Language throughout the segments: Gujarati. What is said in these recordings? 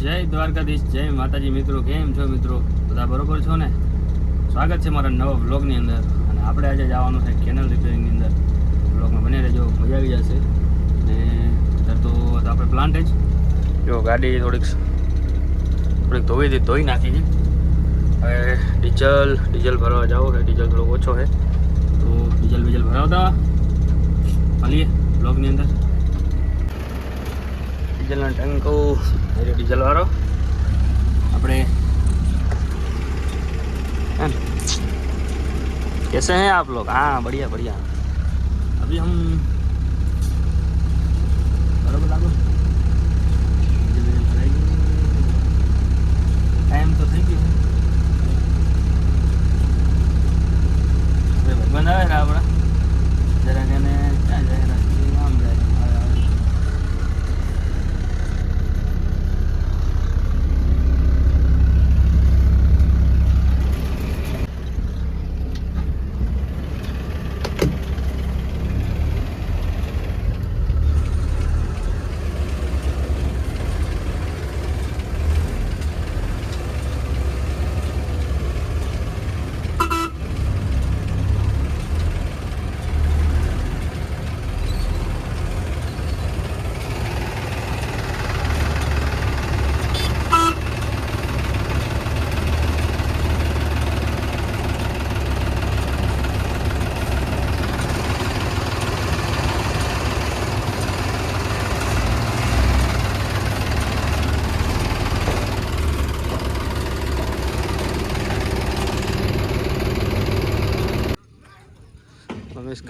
જય દ્વારકાધીશ, જય માતાજી મિત્રો, કેમ છો મિત્રો? બધા બરોબર છો ને? સ્વાગત છે મારા નવા બ્લોગની અંદર. અને આપણે આજે જવાનું છે કેનલ રિપેરિંગની અંદર. બ્લોગમાં બની રહેજો, મજા આવી જશે. ને અત્યારે તો આપણે પ્લાન્ટ જ. જો ગાડી થોડીક થોડીક ધોઈ હતી ધોઈ નાખી છે. હવે ડીઝલ ડીઝલ ભરવા જાઓ છે. ડીઝલ થોડોક ઓછો છે. તો ડીઝલ બીજલ ભરાવતા મળીએ બ્લોગની અંદર. ડીઝલના ટંકો એ ડીઝલ વાળો આપણે है ना? कैसे हैं आप लोग हाँ बढ़िया बढ़िया अभी हम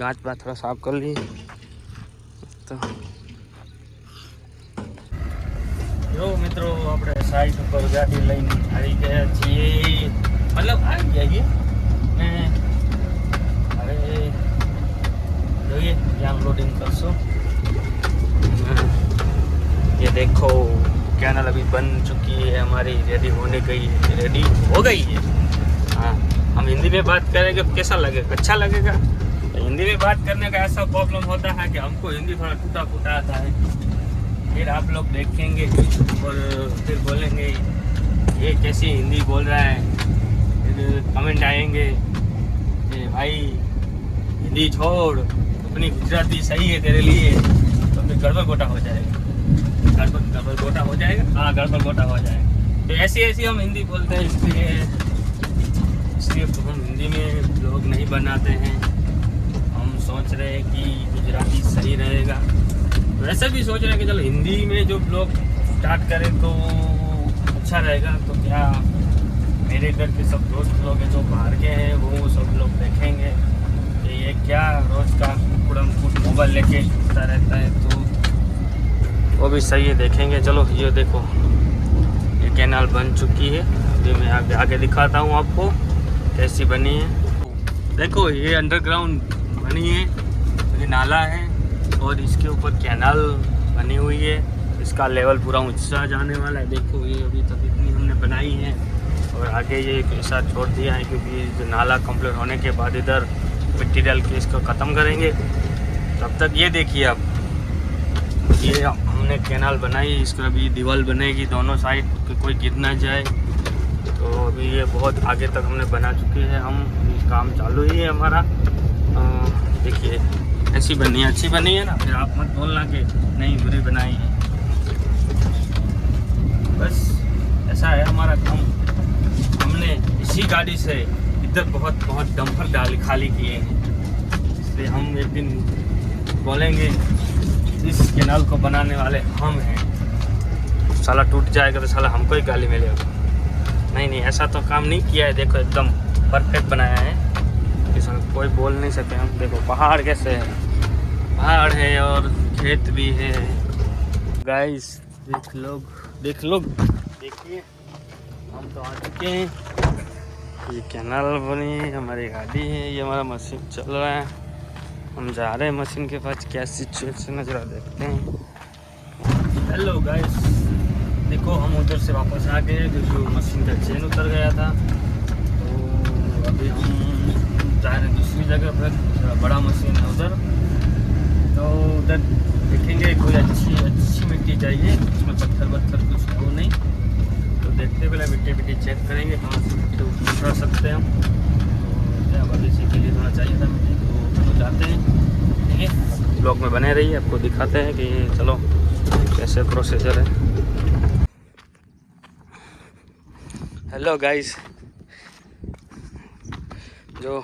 હવે इस गांच बात थोड़ा साफ कर लिए તો જો મિત્રો આપણે સાઈડ ઉપર ગાડી લઈને આવી ગયા છીએ મતલબ આવી ગયા છીએ ને હવે જોઈએ ક્યાં લોડિંગ કરશો ये देखो कैनल अभी बन चुकी है हमारी रेडी होने गई है रेडी हो गई है हाँ हम हिंदी में बात करेंगे तो कैसा लगेगा अच्छा लगेगा तो हिंदी में बात करने का ऐसा प्रॉब्लम होता है कि हमको हिंदी थोड़ा टूटा फूटा आता है। फिर आप लोग देखेंगे और फिर बोलेंगे, ये कैसी हिंदी बोल रहा है? फिर कमेंट आएँगे कि, भाई, हिंदी छोड़, अपनी गुजराती सही है तेरे लिए तो फिर गड़बड़ गोटा हो जाएगा। गड़बड़ गड़बड़ गोटा हो जाएगा? हाँ गड़बड़ गोटा हो जाएगा। तो ऐसी ऐसी हम हिंदी बोलते हैं, इसलिए इसलिए तो हम हिंदी में लोग नहीं बनाते हैं। सोच रहे हैं कि गुजराती सही रहेगा। वैसे भी सोच रहे हैं कि चलो हिंदी में जो ब्लॉग स्टार्ट करें तो अच्छा रहेगा। तो क्या मेरे घर के सब दोस्त लोग हैं जो बाहर के हैं, वो सब लोग देखेंगे कि ये क्या रोज का कुड़म कुट मोबाइल लेके घूमता रहता है। तो वो भी सही है, देखेंगे। चलो ये देखो, ये कैनाल बन चुकी है। अभी मैं आगे आगे दिखाता हूँ आपको, कैसी बनी है। देखो, ये अंडरग्राउंड बनी है, ये नाला है और इसके ऊपर कैनाल बनी हुई है। इसका लेवल पूरा ऊँचा जाने वाला है। देखो ये अभी तक इतनी हमने बनाई है और आगे ये ऐसा छोड़ दिया है क्योंकि जो नाला कंप्लीट होने के बाद इधर मिट्टी डाल के इसको ख़त्म करेंगे। तब तक ये देखिए आप, ये हमने कैनाल बनाई, इसका अभी दीवार बनेगी दोनों साइड कि कोई गिर ना जाए। तो अभी ये बहुत आगे तक हमने बना चुके हैं हम काम चालू ही है हमारा। देखिए, ऐसी बनी है, अच्छी बनी है ना? फिर आप मत बोलना कि नहीं, बुरी बनाई है। बस, ऐसा है हमारा काम। हमने इसी गाड़ी से इधर बहुत बहुत डंपर डाल, खाली किए हैं। इसलिए हम एक दिन बोलेंगे, इस कैनाल को बनाने वाले हम हैं। साला टूट जाएगा तो साला हमको ही गाली मिलेगा। नहीं नहीं, ऐसा तो काम नहीं किया है। देखो, एकदम परफेक्ट बनाया है। कोई बोल नहीं सकते हम। देखो, पहाड़ कैसे है। पहाड़ है और खेत भी है। गाइस देख लोग देख लोग। देखिए, हम तो आ चुके हैं। ये कैनाल बनी है, हमारी गाड़ी है, ये हमारा मशीन चल रहा है। हम जा रहे हैं मशीन के पास, क्या सिचुएशन है, जरा देखते हैं। हेलो गाइस देखो, हम उधर से वापस आ गए क्योंकि मशीन का चेन उतर गया था। तो अभी हम जा रहे तो हैं दूसरी जगह पर बड़ा मशीन है उधर। तो उधर देखेंगे, कोई अच्छी अच्छी मिट्टी चाहिए, उसमें पत्थर पत्थर कुछ हो नहीं। तो देखते पहले मिट्टी मिट्टी चेक करेंगे, कहाँ से मिट्टी उठा सकते हैं हम। तो इसी के लिए थोड़ा चाहिए था मिट्टी तो चलो जाते हैं। ब्लॉक में बने रहिए, आपको दिखाते हैं कि चलो, कैसे प्रोसेसर है। हेलो गाइस जो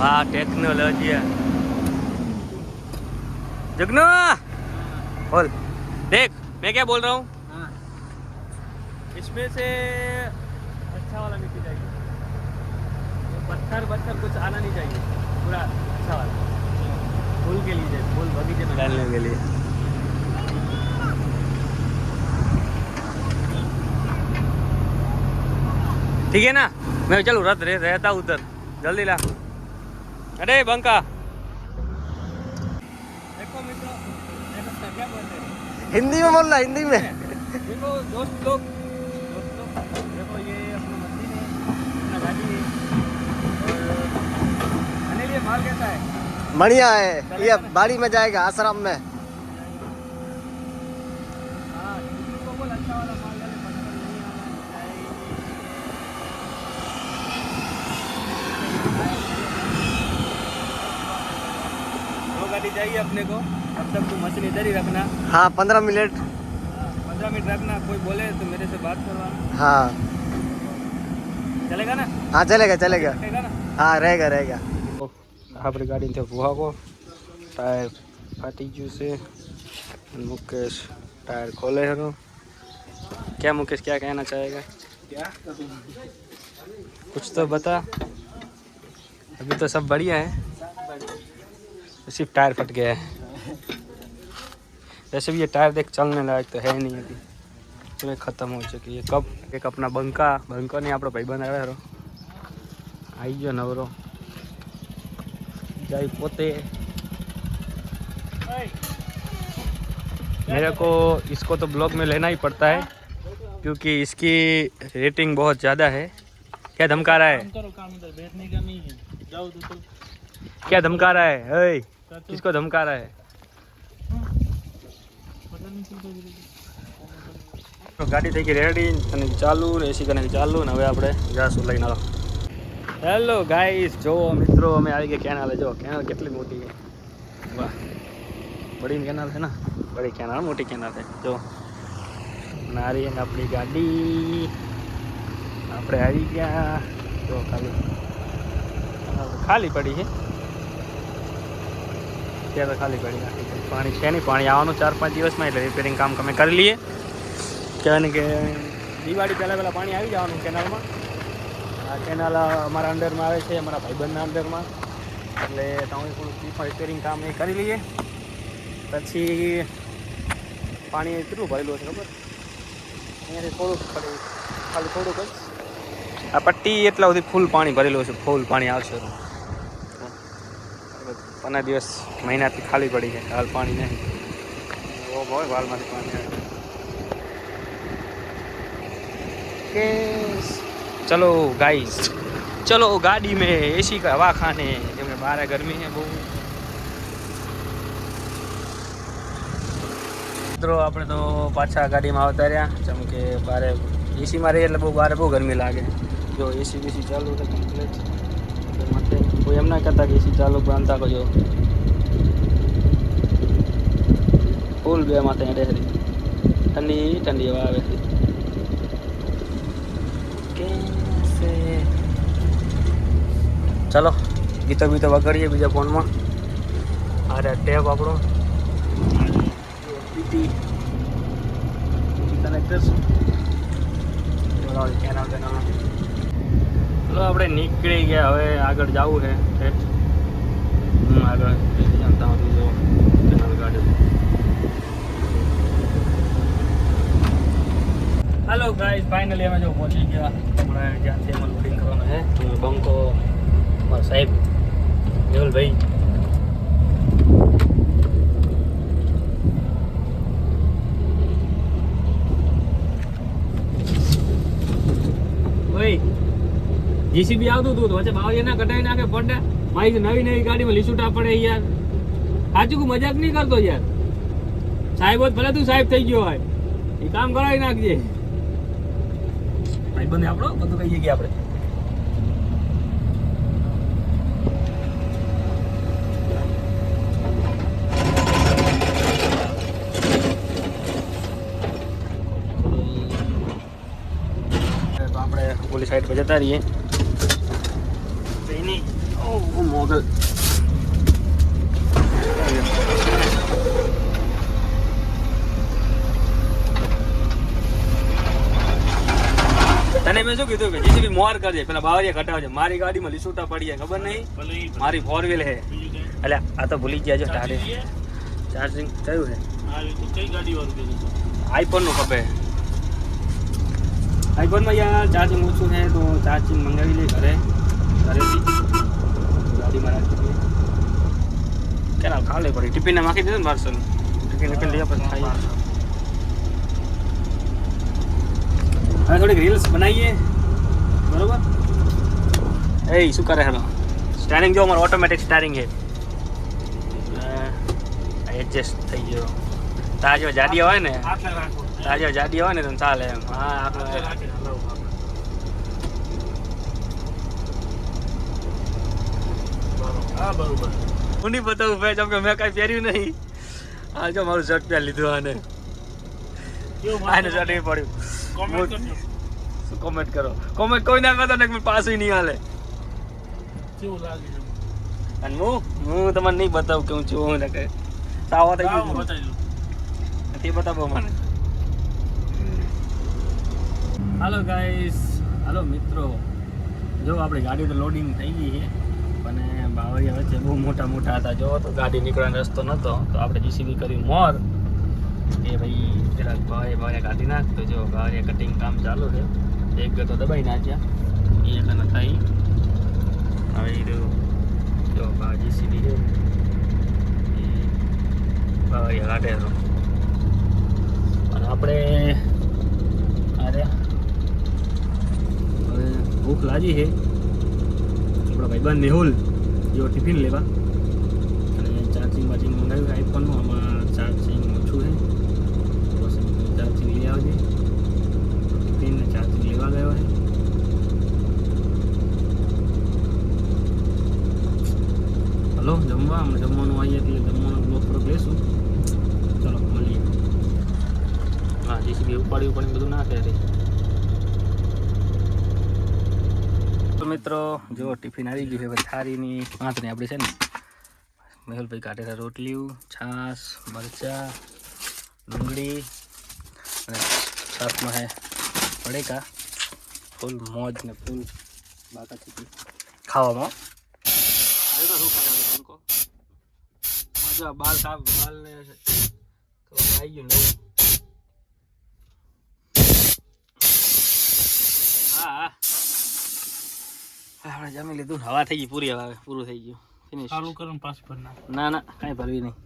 हाँ टेक्नोलॉजी जुगनू! बोल। देख मैं क्या बोल रहा हूँ? इसमें से अच्छा वाला मिट्टी चाहिए। तो पत्थर पत्थर कुछ आना नहीं चाहिए। पूरा अच्छा वाला। फूल के लिए फूल बगीचे में। डालने के लिए। ठीक है ना? मैं चलो रत रहता उधर। जल्दी ला। अरे बंका। देखो मित्रों क्या बोलते हैं। हिंदी में बोलना हिंदी में। देखो दोस्त लोग दोस्त लोग देखो ये अपना मशीन है अपना गाड़ी है और लिए माल कैसा है? बढ़िया है ये बाड़ी में जाएगा आश्रम में हाँ किसी को बोल अच्छा वाला माल डाले पत्थर नहीं आना चाहिए दो गाड़ी चाहिए अपने को तब तक तू मशीन इधर ही रखना हाँ पंद्रह मिनट पंद्रह मिनट रखना कोई बोले तो मेरे से बात करवाना हाँ चलेगा ना हाँ चलेगा चलेगा चलेगा ना हाँ रहेगा रहेगा આપણી ગાડી ત્યાં ભૂહાકો ટાયર ફાટી ગયું છે અને મુકેશ टायर खोले है तो क्या मुकेश क्या कहना चाहेगा क्या कुछ तो बता अभी तो सब बढ़िया है सिर्फ टायर फट गया है वैसे भी ये टायर देख चलने लायक तो है नहीं अभी पूरे ख़त्म हो चुकी है कब एक अपना बंका बंका नहीं આપણો ભાઈબંધ આવ્યો હેરો આવી ગયો નવરો જાય પોતે मेरे को इसको तो ब्लॉग में लेना ही पड़ता है क्योंकि इसकी रेटिंग बहुत ज़्यादा है क्या धमका रहा है करो काम इधर बैठने का नहीं है जाओ तो तो क्या धमका रहा है ओए किसको धमका रहा है पता नहीं चलता किधर તો ગાડી થઈ ગઈ રેડી અને ચાલુ ને એસી કને ચાલુ ને હવે આપણે જાશું લઈને આવો હેલો ગાઈસ જો મિત્રો અમે આવી ગયા કેનાલે જો કેનાલ કેટલી મોટી છે વાહ બડી કેનાલ છે ને બડી કેનાલ મોટી કેનાલ છે જો અને આ રહી ને આપણી ગાડી આપણે આવી ગયા જો ખાલી ખાલી પડી છે ત્યાં તો ખાલી પડી નાખી પાણી છે નહીં, પાણી આવવાનું ચાર પાંચ દિવસમાં એટલે રિપેરિંગ કામ અમે કરી લઈએ. કહેવાય કે દિવાળી પહેલાં પહેલાં પાણી આવી જવાનું કેનાલમાં. આ કેનાલ અમારા અંડરમાં આવે છે, અમારા ભાઈબંધના અંડરમાં. એટલે તમે થોડું રિપેરિંગ કામ એ કરી લઈએ. પછી પાણી કેટલું ભરેલું હશે ખબર? અહીંયાથી થોડુંક ખાલી ખાલી થોડુંક જ. આ પટ્ટી એટલા સુધી ફૂલ પાણી ભરેલું છે ફૂલ પાણી આવશે. પંદર દિવસ મહિનાથી ખાલી પડી છે હાલ પાણી નહીં. ઓ બહુ વાલમાંથી પાણી કે ચલો ગાઈસ ચલો ગાડી મેં એસી કા હવા ખાને કેમ કે બહાર ગરમી છે બહુ. મિત્રો આપણે તો પાછા ગાડીમાં આવતા રહ્યા જેમ કે બારે એસીમાં રહીએ એટલે બહુ બારે બહુ ગરમી લાગે. જો એસી બીસી ચાલુ છે કમ્પ્લીટ કોઈ એમ ના કહેતા કે એસી ચાલુ થાકો જો ફૂલ બે માં ત્યાં ડેરી ઠંડી ઠંડી હવા આવે છે. ચાલો ગીતો બીતો વગાડીએ બીજા ફોનમાં. અરે ટેપ આપણો. પીટી કરશું કેનાલ કેનાલ ચલો આપણે નીકળી ગયા, હવે આગળ જવું છે, ઠેઠ. હું આગળ જનતા હતી જો general garden hello guys finally અમે જો પહોંચી ગયા. હમણાં જ્યાંથી અમે લોડિંગ કરવાનું છે બંકો મારા સાહેબ મેહુલભાઈ જીસીબી આવતું હતું તો વચ્ચે બાવળિયા ના કટાઈ નાખે પડે મારી નવી નવી ગાડીમાં લીસુટા પડે યાર. સાચું મજાક નહીં કરતો યાર? સાહેબ ભલે તું સાહેબ થઈ ગયો હોય. એ કામ કરાવી નાખજે. ભાઈ આપણો? બધું કહીએ કે આપણે? આપણે સાઈડ પર જતા રહીએ. નહીં ઓ મોગલ તને મેં શું કીધું કે જેસીબી મોર કરજે પેલા બાવરિયા કટાવજે મારી ગાડીમાં લીસુટા પડી જાય ખબર નહીં ભલે ઈ મારી ફોર વ્હીલ હે બીજું કઈ એટલે આ તો ભૂલી ગયા જો ચાર્જિંગ તારે છે? ચાર્જિંગ કયું હે આ રીતે કઈ ગાડી વાળું કીધું હતું? આઈફોન નું ખબર આઈફોનમાં યાર ચાર્જિંગ ઓછું છે તો ચાર્જિંગ મંગાવી લે ઘરે ઘરેથી ગાડીમાં રાખી દઈએ કેના ખાલે પડી ટિફિનને માખી દીધું ને પાર્સલ ટિફિન ટિફિન લઈ આપણે ખાઈએ હવે થોડીક રીલ્સ બનાવીએ બરોબર એ શું કરે હેલો સ્ટારિંગ જો અમારો ઓટોમેટિક સ્ટારિંગ છે એડજસ્ટ થઈ ગયો તાજો જાડી હોય ને આટલે રાખો. તાજો જાડી હોય ને તો ચાલે એમ હા આટલે આપણે રાખીને હલાવો આપણે. હા, બરોબર. હું નહીં બતાવું ભાઈ જેમ કે મેં કાંઈ પહેર્યું નહીં. આ જો મારું શર્ટ પહેરી લીધું આને. આને શર્ટ નહીં પડ્યું. શું કોમેન્ટ કરો? કોમેન્ટ કોઈ ના કરતો ને પાસે પાછું નહીં હાલે. કેવું લાગે અને હું? હું તમને નહીં બતાવું કે હું છું હું ને કે સાવ થઈ ગયું તે બતાવો મને. હાલો ગાઈસ હાલો મિત્રો. જો આપણી ગાડી તો લોડિંગ થઈ ગઈ છે. અને બાવળિયા વચ્ચે બહુ મોટા મોટા હતા. જો તો ગાડી નીકળવાનો રસ્તો નહોતો તો આપણે જીસીબી કર્યું મોર. એ ભાઈ, જરાક ભાવે ભાવે કાઢી નાખ. તો જો ભાવે કટિંગ કામ ચાલુ છે. એક ગતો દબાઈ નાખ્યા. એ એટલે થઈ. હવે એ જો ભાવ જીસીબી છે. એ ભાઈ કાઢે અને આપણે અરે ભૂખ લાગી છે. આપણા ભાઈબંધ મેહુલ જેવો ટિફિન લેવા. અને ચાર્જિંગ બાર્જિંગ મંગાવ્યું આઈફોનનું આમાં ચાર્જિંગ ઓછું છે. ચાર્જિંગ લઈ આવજે ટિફિનને ચાર્જિંગ લેવા ગયો છે હલો, જમવા? અમે જમવાનું આવીએ એટલે જમવાનું બ્લોક થોડોક લેશું. ચલો, મળીએ. હા જીસીબી ઉપાડ્યું પણ બધું ના કરે તો મિત્રો. જો, ટિફિન આવી ગયું છે થાળીની, પાંચની આપણી છે ને. મેહુલભાઈ કાઢેલા રોટલીઓ, છાશ, મરચા, ડુંગળી અને છાશમાં હે પડેકા ફૂલ મોજ ને ફૂલ બાકા ખાવામાં. મજા, બાલ સાફ, બાલ ને આવી ગયું નવું. હા. આપણે જમી લીધું હવા થઈ ગઈ પૂરી હવે પૂરું થઈ ગયું. ફિનિશ ચાલુ કરો ને પાછું ભરી ના ના કાંઈ ભરવી નહીં.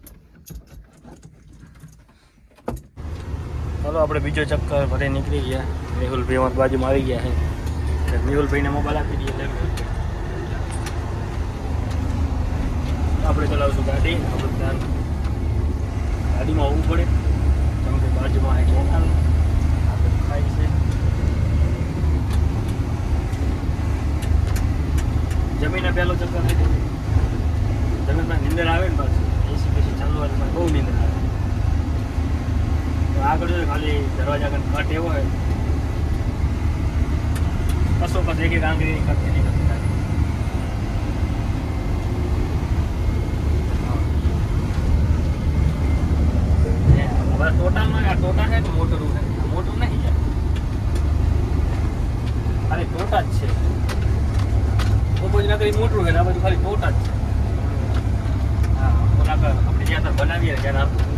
ચાલો આપણે બીજો ચક્કર ભરે નીકળી ગયા. મેહુલભાઈ અમારી બાજુમાં આવી ગયા છે. એટલે મેહુલભાઈને મોબાઈલ આપી દઈએ આપણે ચલાવશું ગાડી આપણે ધ્યાન ગાડીમાં આવવું પડે. કેમ કે બાજુમાં આવી ચેનલ આપણે ખાઈ છે. જમીને પહેલો ચક્કર થઈ જાય જમીનમાં નીંદર આવે ને પાછું એસી પછી ચાલુ હોય તો પાછી બહુ નીંદર આવે તો આગળ જો ખાલી દરવાજા આગળ કટ એવો હોય કશો કશ એક એક આંગળી કટ એની કટ થાય ને હવે ટોટામાં આ ટોટા છે કે મોટરું છે ઉપજ નગરી મોટું ને આ બધું ખાલી મોટા જ હા આપણે જ્યાં બનાવીએ ને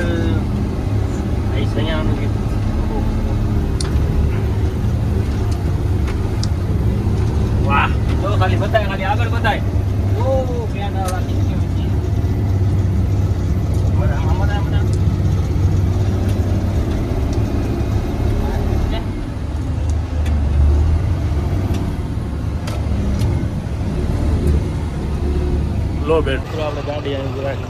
Aí sem ano de. વાહ તો ખાલી બતાય ખાલી આગળ બતાય ઓ ક્યાં ના રાખી છે લો બેટ આપણે ગાડી આવી રાખી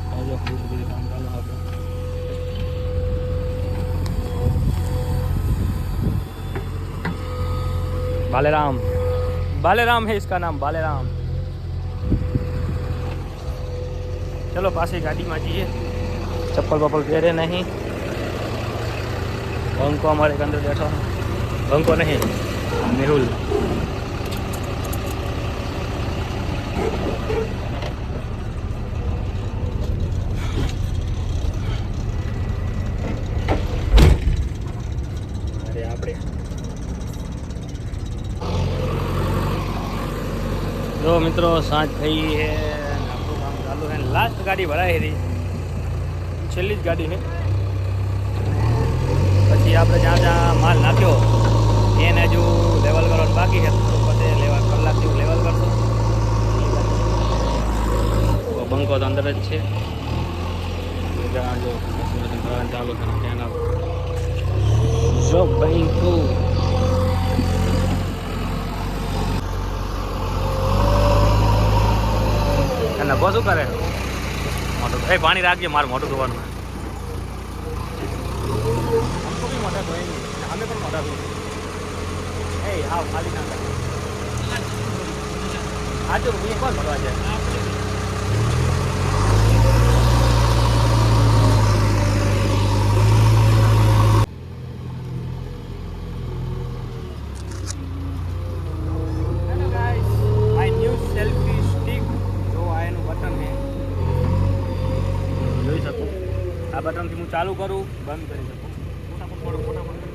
बालेराम बालेराम है इसका नाम बालेराम चलो पास ही गाड़ी में जाइए चप्पल वप्पल पहरे नहीं भंको हमारे के अंदर बैठा है भंको नहीं मेहुल મિત્રો, સાંજ થઈ છે આપણું કામ ચાલુ છે લાસ્ટ ગાડી ભરાઈ હતી. છેલ્લી જ ગાડી છે પછી આપણે જ્યાં જ્યાં માલ નાખ્યો એને હજુ લેવલ કરવાનું બાકી છે. પછી લેવા કલાક જેવું લેવલ કરશો બંકો તો અંદર જ છે. જો ચાલુ છે જો બંકો મોઢામાં શું કરે? મોઢું એ, પાણી રાખજે, મારે મોઢું ધોવાનું. અમે પણ મોઢા ધોઈએ એ, આવ, ખાલી ના કરે આજે હું એક જાય? ચાલુ કરું બંધ કરી શકું ફટાફટ પડો ફટાફટ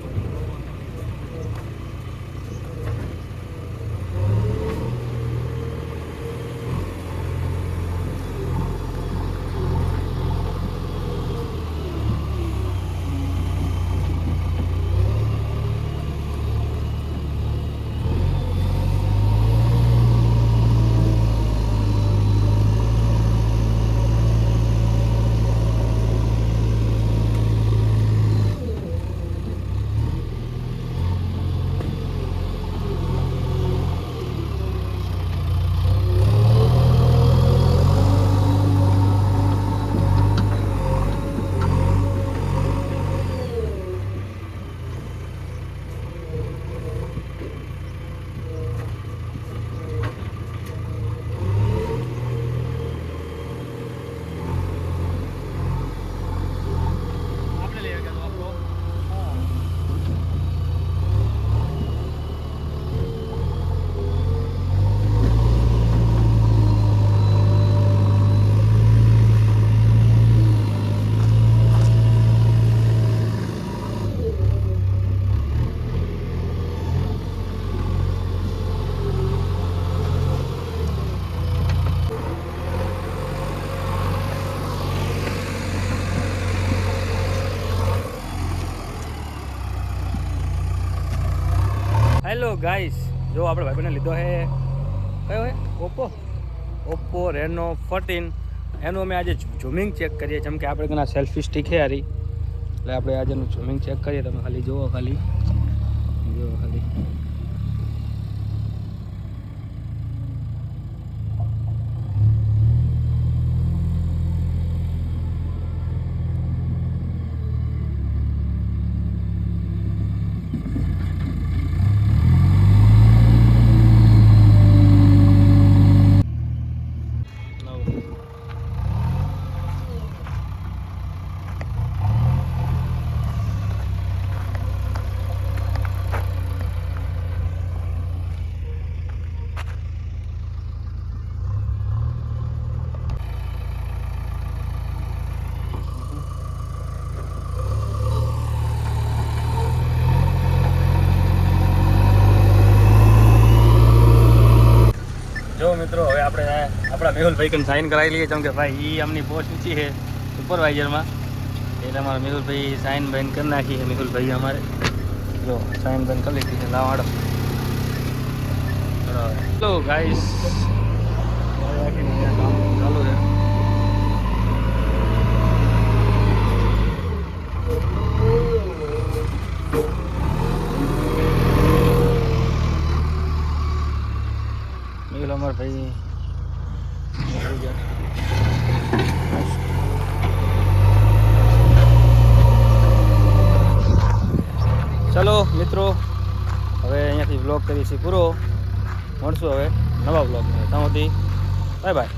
આપણે લઈ ગયા તો આપણો હેલો ગાઈસ જો આપણે ભાઈબંધને લીધો છે, કયો હે ઓપ્પો ઓપ્પો રેનો ફોર્ટીન એનું અમે આજે ઝૂમિંગ ચેક કરીએ, જેમ કે આપણે ઘણા સેલ્ફી સ્ટીક હારી. એટલે આપણે આજે એનું ઝૂમિંગ ચેક કરીએ, તમે ખાલી જુઓ ખાલી. જુઓ ખાલી. આપણા મેહુલભાઈ કન સાઈન કરાવી લઈએ કેમ કે ભાઈ એ આમની પોસ્ટ ઊંચી છે સુપરવાઇઝરમાં એટલે અમારા મેહુલભાઈ સાઈન બાઈન કરી નાખી છે મેહુલભાઈ અમારે જો સાઈન બાઈન કરી લીધી છે લાવાડો હેલો ગાઈસ ચાલુ છે મેહુલ અમાર ભાઈ ચલો મિત્રો, હવે અહીંયાથી બ્લોગ કરીશું પૂરો. મળશું હવે નવા બ્લોગ ત્યાં સુધી બાય બાય